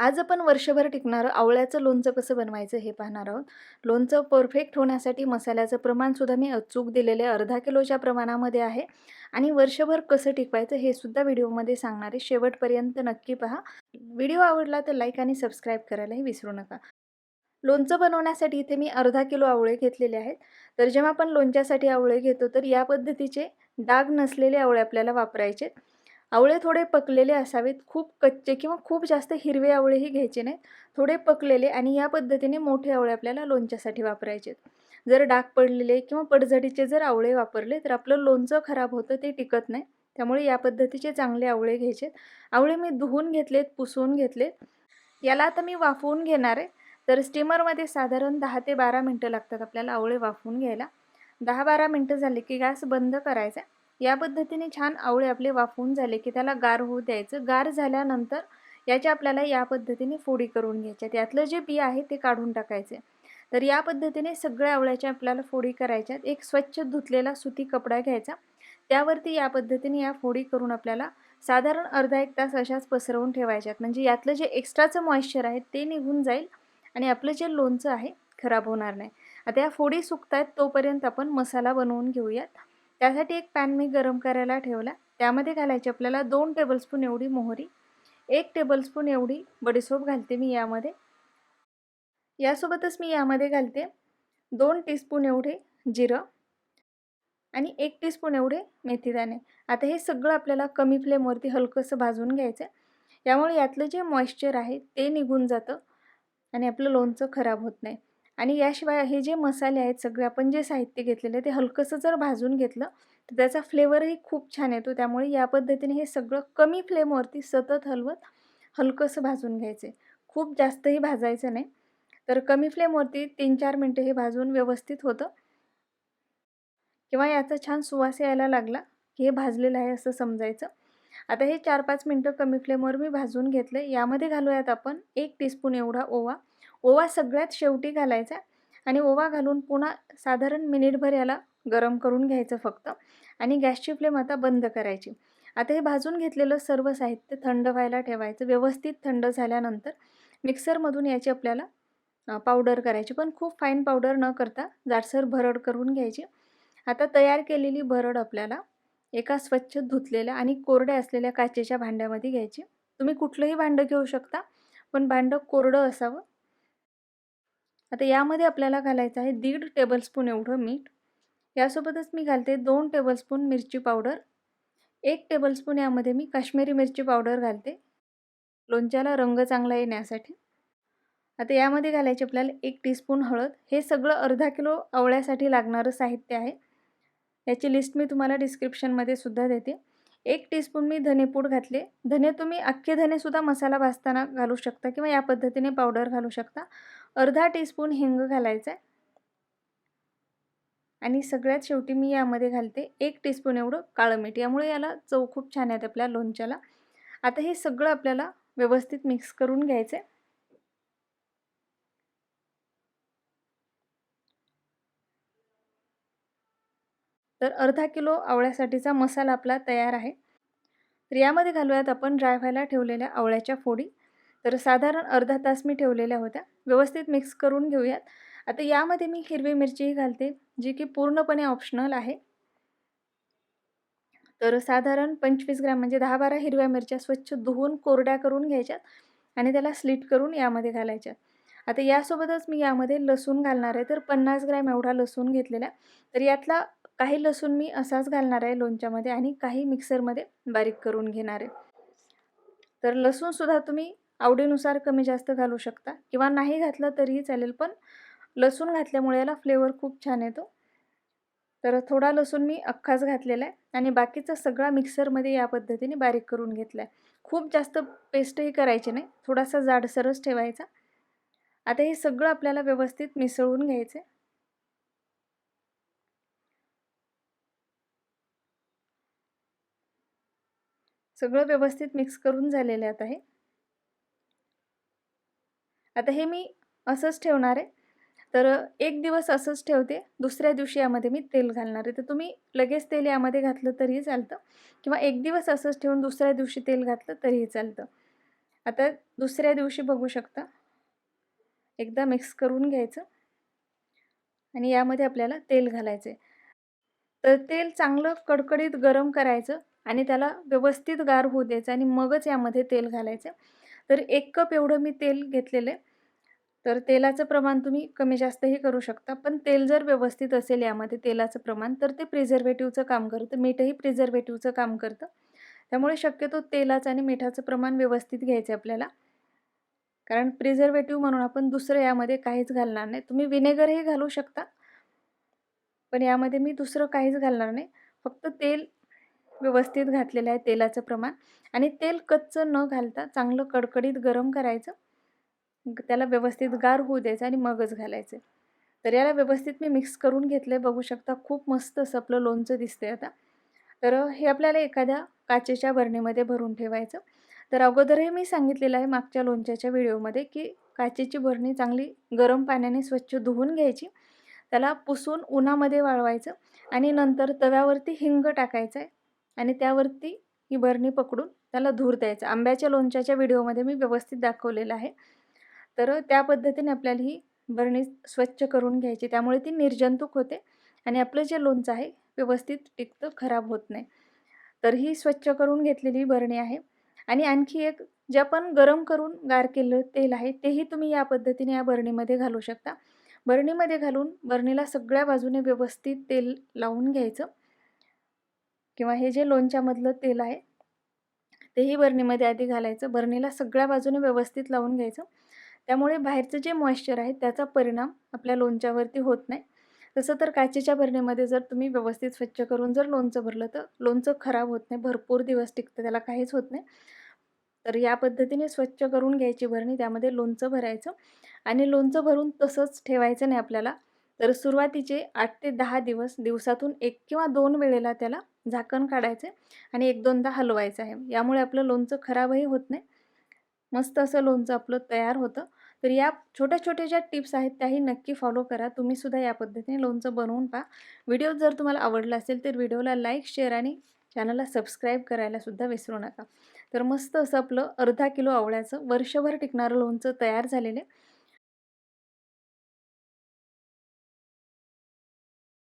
आज आपण वर्षभर टिकणारं आवळ्याचं लोणचं कसं बनवायचं हे पाहणार आहोत. लोणचं परफेक्ट होण्यासाठी मसाल्याचं प्रमाणसुद्धा मी अचूक दिलेले अर्धा किलोच्या प्रमाणामध्ये आहे. आणि वर्षभर कसं टिकवायचं हे सुद्धा व्हिडिओमध्ये सांगणार आहे. शेवटपर्यंत नक्की पहा. व्हिडिओ आवडला तर लाईक आणि सबस्क्राईब करायलाही विसरू नका. लोणचं बनवण्यासाठी इथे मी अर्धा किलो आवळे घेतलेले आहेत. तर जेव्हा आपण लोणच्यासाठी आवळे घेतो तर या पद्धतीचे डाग नसलेले आवळे आपल्याला वापरायचे आवळे थोडे पकलेले असावेत. खूप कच्चे किंवा खूप जास्त हिरवे आवळेही घ्यायचे नाहीत. थोडे पकलेले आणि या पद्धतीने मोठे आवळे आपल्याला लोणच्यासाठी वापरायचे जर डाग पडलेले किंवा पडझडीचे जर आवळे वापरले तर आपलं लोणचं खराब होतं ते टिकत नाही. त्यामुळे या पद्धतीचे चांगले आवळे घ्यायचे आवळे मी धुवून घेतलेत पुसून घेतलेत. याला आता मी वाफवून घेणार आहे. तर स्टीमरमध्ये साधारण दहा ते बारा मिनटं लागतात आपल्याला आवळे वाफवून घ्यायला. दहा बारा मिनटं झाले की गॅस बंद करायचा या पद्धतीने छान आवळे आपले वाफवून झाले की त्याला गार होऊ द्यायचं. गार झाल्यानंतर याच्या आपल्याला या पद्धतीने फोडी करून घ्यायच्या त्यातलं जे बी आहे ते काढून टाकायचे. तर या पद्धतीने सगळ्या आवळ्याच्या आपल्याला फोडी करायच्या एक स्वच्छ धुतलेला सुती कपडा घ्यायचा. त्यावरती या पद्धतीने या फोडी करून आपल्याला साधारण अर्धा एक तास अशाच पसरवून ठेवायच्यात म्हणजे यातलं जे एक्स्ट्राचं मॉइश्चर आहे ते निघून जाईल आणि आपलं जे लोणचं आहे खराब होणार नाही. आता या फोडी सुकतायत तोपर्यंत आपण मसाला बनवून घेऊयात. त्यासाठी एक पॅन मी गरम करायला ठेवला. त्यामध्ये घालायची आपल्याला दोन टेबलस्पून एवढी मोहरी एक टेबलस्पून एवढी बडीसोप घालते मी यामध्ये. यासोबतच मी यामध्ये घालते दोन टीस्पून एवढे जिरं आणि एक टीस्पून एवढे मेथीदाणे आता हे सगळं आपल्याला कमी फ्लेमवरती हलकंसं भाजून घ्यायचं आहे यामुळे यातलं जे मॉइश्चर आहे ते निघून जातं आणि आपलं लोणचं खराब होत नाही. आणि याशिवाय हे जे मसाले आहेत सगळे आपण जे साहित्य घेतलेले ते हलकंसं जर भाजून घेतलं तर त्याचा फ्लेवरही खूप छान येतो. त्यामुळे या पद्धतीने हे सगळं कमी फ्लेमवरती सतत हलवत हलकंसं भाजून घ्यायचे. खूप जास्तही भाजायचं नाही. तर कमी फ्लेमवरती तीन चार मिनटं हे भाजून व्यवस्थित होतं. किंवा याचा छान सुवास यायला लागला की हे भाजलेलं आहे असं समजायचं. आता हे चार पाच मिनटं कमी फ्लेमवर मी भाजून घेतलं यामध्ये घालूयात आपण एक टीस्पून एवढा ओवा. ओवा सगळ्यात शेवटी घालायचा आणि ओवा घालून पुन्हा साधारण मिनिटभर याला गरम करून घ्यायचं फक्त. आणि गॅसची फ्लेम आता बंद करायची. आता हे भाजून घेतलेलं सर्व साहित्य थंड व्हायला ठेवायचं. व्यवस्थित थंड झाल्यानंतर मिक्सरमधून याची आपल्याला पावडर करायची. पण खूप फाईन पावडर न करता जाडसर भरड करून घ्यायची. आता तयार केलेली भरड आपल्याला एका स्वच्छ धुतलेल्या आणि कोरड्या असलेल्या काचेच्या भांड्यामध्ये घ्यायची. तुम्ही कुठलंही भांडं घेऊ शकता पण भांडं कोरडं असावं. आता यामध्ये आपल्याला घालायचं आहे दीड टेबलस्पून एवढं मीठ. यासोबतच मी घालते दोन टेबलस्पून मिरची पावडर. एक टेबलस्पून यामध्ये मी काश्मीरी मिरची पावडर घालते. लोणच्याला रंग चांगला येण्यासाठी. आता यामध्ये घालायचे आपल्याला एक टीस्पून हळद. हे सगळं अर्धा किलो आवळ्यासाठी लागणारं साहित्य आहे. याची लिस्ट मी तुम्हाला डिस्क्रिप्शनमध्ये सुद्धा देते. एक टीस्पून मी धनेपूड घातले. धने तुम्ही अख्खे धनेसुद्धा मसाला भाजताना घालू शकता किंवा या पद्धतीने पावडर घालू शकता. अर्धा टीस्पून हिंग घालायचा आहे आणि सगळ्यात शेवटी मी यामध्ये घालते एक टीस्पून एवढं काळं मीठ. यामुळे याला चव खूप छान आहेत आपल्या लोणच्याला. आता हे सगळं आपल्याला व्यवस्थित मिक्स करून घ्यायचं आहे तर अर्धा किलो आवळ्यासाठीचा मसाला आपला तयार आहे. तर यामध्ये घालूयात आपण ड्राय व्हायला ठेवलेल्या आवळ्याच्या फोडी. तर साधारण अर्धा तास मी ठेवलेल्या होत्या. व्यवस्थित मिक्स करून घेऊयात. आता यामध्ये मी हिरवी मिरचीही घालते जी की पूर्णपणे ऑप्शनल आहे. तर साधारण पंचवीस ग्रॅम म्हणजे दहा बारा हिरव्या मिरच्या स्वच्छ धुवून कोरड्या करून घ्यायच्यात आणि त्याला स्लिट करून यामध्ये घालायच्यात आता यासोबतच मी यामध्ये लसूण घालणार आहे तर पन्नास ग्रॅम एवढा लसूण घेतलेला. तर यातला काही लसूण मी असाच घालणार आहे लोणच्यामध्ये आणि काही मिक्सरमध्ये बारीक करून घेणार आहे. तर लसूणसुद्धा तुम्ही आवडीनुसार कमी जास्त घालू शकता. किंवा नाही घातलं तरीही चालेल पण लसूण घातल्यामुळे याला फ्लेवर खूप छान येतो. तर थोडा लसूण मी अख्खाच घातलेला आहे आणि बाकीचा सगळा मिक्सरमध्ये या पद्धतीने बारीक करून घेतला आहे खूप जास्त पेस्टही करायची नाही थोडासा जाडसरच ठेवायचा. आता हे सगळं आपल्याला व्यवस्थित मिसळून घ्यायचं आहे. सगळं व्यवस्थित मिक्स करून झालेलं आता हे आता हे मी असंच ठेवणार आहे. तर एक दिवस असंच ठेवते. दुसऱ्या दिवशी यामध्ये मी तेल घालणार आहे. तर तुम्ही लगेच तेल यामध्ये घातलं तरीही चालतं. किंवा एक दिवस असंच ठेवून दुसऱ्या दिवशी तेल घातलं तरीही चालतं. आता दुसऱ्या दिवशी बघू शकता. एकदा मिक्स करून घ्यायचं. आणि यामध्ये आपल्याला तेल घालायचे तर तेल चांगलं कडकडीत गरम करायचं आणि त्याला व्यवस्थित गार होऊ द्यायचं आणि मगच यामध्ये तेल घालायचं. तर एक कप एवढं मी तेल घेतलेलं आहे. तर तेलाचं प्रमाण तुम्ही कमी जास्तही करू शकता पण तेल जर व्यवस्थित असेल यामध्ये तेलाचं प्रमाण तर ते प्रिझर्वेटिव्हचं काम करतं मीठही प्रिझर्वेटिव्हचं काम करतं. त्यामुळे शक्यतो तेलाचं आणि मिठाचं प्रमाण व्यवस्थित घ्यायचं आपल्याला. कारण प्रिझर्वेटिव्ह म्हणून आपण दुसरं यामध्ये काहीच घालणार नाही. तुम्ही विनेगरही घालू शकता पण यामध्ये मी दुसरं काहीच घालणार नाही. फक्त तेल व्यवस्थित घातलेलं आहे तेलाचं प्रमाण. आणि तेल कच्चं न घालता चांगलं कडकडीत गरम करायचं. त्याला व्यवस्थित गार होऊ द्यायचं आणि मगच घालायचं. तर याला व्यवस्थित मी मिक्स करून घेतलं आहे बघू शकता खूप मस्त असं आपलं लोणचं दिसतंय आता. तर हे आपल्याला एखाद्या काचेच्या बरणीमध्ये भरून ठेवायचं. तर अगोदरही मी सांगितलेलं आहे मागच्या लोणच्याच्या व्हिडिओमध्ये की काचेची बरणी चांगली गरम पाण्याने स्वच्छ धुवून घ्यायची. त्याला पुसून उन्हामध्ये वाळवायचं. आणि नंतर तव्यावरती हिंग टाकायचं आहे आणि त्यावरती ही बरणी पकडून त्याला धूर द्यायचं. आंब्याच्या लोणच्याच्या व्हिडिओमध्ये मी व्यवस्थित दाखवलेलं आहे. तर त्या पद्धतीने आपल्याला ही बरणी स्वच्छ करून घ्यायची. त्यामुळे ती निर्जंतुक होते आणि आपलं जे लोणचं आहे व्यवस्थित टिकतं खराब होत नाही. तर ही स्वच्छ करून घेतलेली बरणी आहे. आणि आणखी एक जे आपण गरम करून गार केलेलं तेल आहे तेही तुम्ही या पद्धतीने या बरणीमध्ये घालू शकता. बरणीमध्ये घालून बरणीला सगळ्या बाजूने व्यवस्थित तेल लावून घ्यायचं. किंवा हे जे लोणच्यामधलं तेल आहे तेही बरणीमध्ये आधी घालायचं. बरणीला सगळ्या बाजूने व्यवस्थित लावून घ्यायचं. त्यामुळे बाहेरचं जे मॉइश्चर आहे त्याचा परिणाम आपल्या लोणच्यावरती होत नाही. तसं तर काचेच्या भरणीमध्ये जर तुम्ही व्यवस्थित स्वच्छ करून जर लोणचं भरलं तर लोणचं खराब होत नाही. भरपूर दिवस टिकतं त्याला काहीच होत नाही. तर या पद्धतीने स्वच्छ करून घ्यायची भरणी त्यामध्ये लोणचं भरायचं. आणि लोणचं भरून तसंच ठेवायचं नाही आपल्याला. तर सुरुवातीचे आठ ते दहा दिवस दिवसातून एक किंवा दोन वेळेला त्याला झाकण काढायचे आणि एक दोनदा हलवायचं आहे. यामुळे आपलं लोणचं खराबही होत नाही. मस्त असं लोणचं आपलं तयार होतं. तर या छोट्या छोट्या ज्या टिप्स आहेत त्याही नक्की फॉलो करा. तुम्हीसुद्धा या पद्धतीने लोणचं बनवून पहा. व्हिडिओ जर तुम्हाला आवडला असेल तर व्हिडिओला लाईक शेअर आणि चॅनलला सबस्क्राईब करायलासुद्धा विसरू नका. तर मस्त असं आपलं अर्धा किलो आवळ्याचं वर्षभर टिकणारं लोणचं तयार झालेलं आहे.